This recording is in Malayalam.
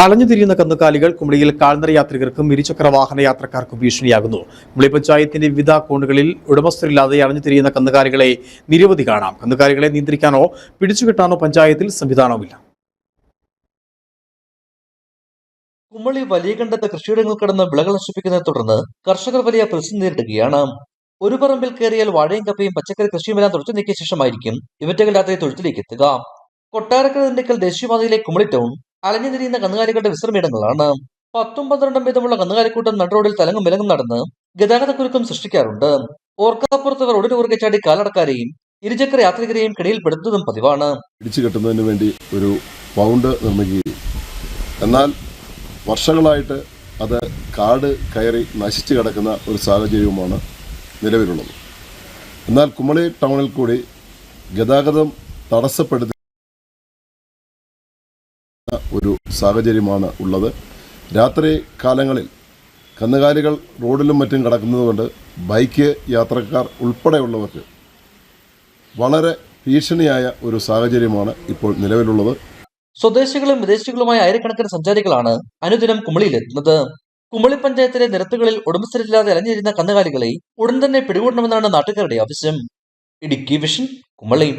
അലഞ്ഞുതിരിയുന്ന കന്നുകാലികൾ കുമളിയിൽ കാൽനട യാത്രികർക്കും ഇരുചക്ര വാഹന യാത്രക്കാർക്കും ഭീഷണിയാകുന്നു. കുമളി പഞ്ചായത്തിന്റെ വിവിധ കോണുകളിൽ ഉടമസ്ഥരില്ലാതെ അലഞ്ഞു തിരിയുന്ന കന്നുകാലികളെ നിരവധി കാണാം. കന്നുകാലികളെ നിയന്ത്രിക്കാനോ പിടിച്ചുകെട്ടാനോ പഞ്ചായത്തിൽ സംവിധാനവുമില്ല കുമളി വലിയ കണ്ടത്ത് കൃഷിയിടങ്ങൾ കടന്ന് വിളകൾ നശിപ്പിക്കുന്നതിനെ തുടർന്ന് കർഷകർ വലിയ പ്രതിസന്ധി നേരിടുകയാണ്. ഒരു പറമ്പിൽ കയറിയാൽ വാഴയും കപ്പയും പച്ചക്കറി കൃഷിയുമെല്ലാം തുറച്ചു നീക്കിയ ശേഷമായിരിക്കും ഇവറ്റകൾ രാത്രി തൊഴുത്തിലേക്ക് എത്തുക. കൊട്ടാരക്കര ദിണ്ടിക്കൽ ദേശീയപാതയിലെ കുമളി ടൗൺ അലഞ്ഞു തിരിയുന്ന കന്നുകാലികളുടെ വിശ്രമയിടങ്ങളാണ് പത്തും പന്ത്രണ്ടും വീതമുള്ള കന്നുകാലിക്കൂട്ടം നടുറോഡിൽ തലങ്ങും വിലങ്ങും നടന്ന് ഗതാഗതക്കുരുക്കം സൃഷ്ടിക്കാറുണ്ട്. ഓർക്കാപ്പുറത്തവർ ഉടനെ ഉറക്കെ ചാടി കാലടക്കാരെയും ഇരുചക്ര യാത്രികരെയും കിടയിൽപ്പെടുത്തുന്നതും പതിവാണ്. ഇടിച്ചു കെട്ടുന്നതിന് വേണ്ടി ഒരു പൗണ്ട് നിർമ്മിക്കുകയും എന്നാൽ വർഷങ്ങളായിട്ട് അത് കാട് കയറി നശിച്ചു കിടക്കുന്ന ഒരു സാഹചര്യവുമാണ് നിലവിലുള്ളത്. എന്നാൽ കുമളി ടൗണിൽ കൂടി ഗതാഗതം തടസ്സപ്പെടുത്തുന്ന ഒരു സാഹചര്യമാണ് ഉള്ളത്. രാത്രി കാലങ്ങളിൽ കന്നുകാലികൾ റോഡിലും മറ്റും കിടക്കുന്നതുകൊണ്ട് ബൈക്ക് യാത്രക്കാർ ഉൾപ്പെടെയുള്ളവർക്ക് വളരെ ഭീഷണിയായ ഒരു സാഹചര്യമാണ് ഇപ്പോൾ നിലവിലുള്ളത്. സ്വദേശികളും വിദേശികളുമായ ആയിരക്കണക്കിന് സഞ്ചാരികളാണ് അനുദിനം കുമളിയിലെത്തുന്നത്. കുമളി പഞ്ചായത്തിലെ നിരത്തുകളിൽ ഉടമസ്ഥരില്ലാതെ അലഞ്ഞിരുന്ന കന്നുകാലികളെ ഉടൻ തന്നെ പിടികൂടണമെന്നാണ് നാട്ടുകാരുടെ ആവശ്യം. ഇടുക്കി വിഷൻ കുമളി.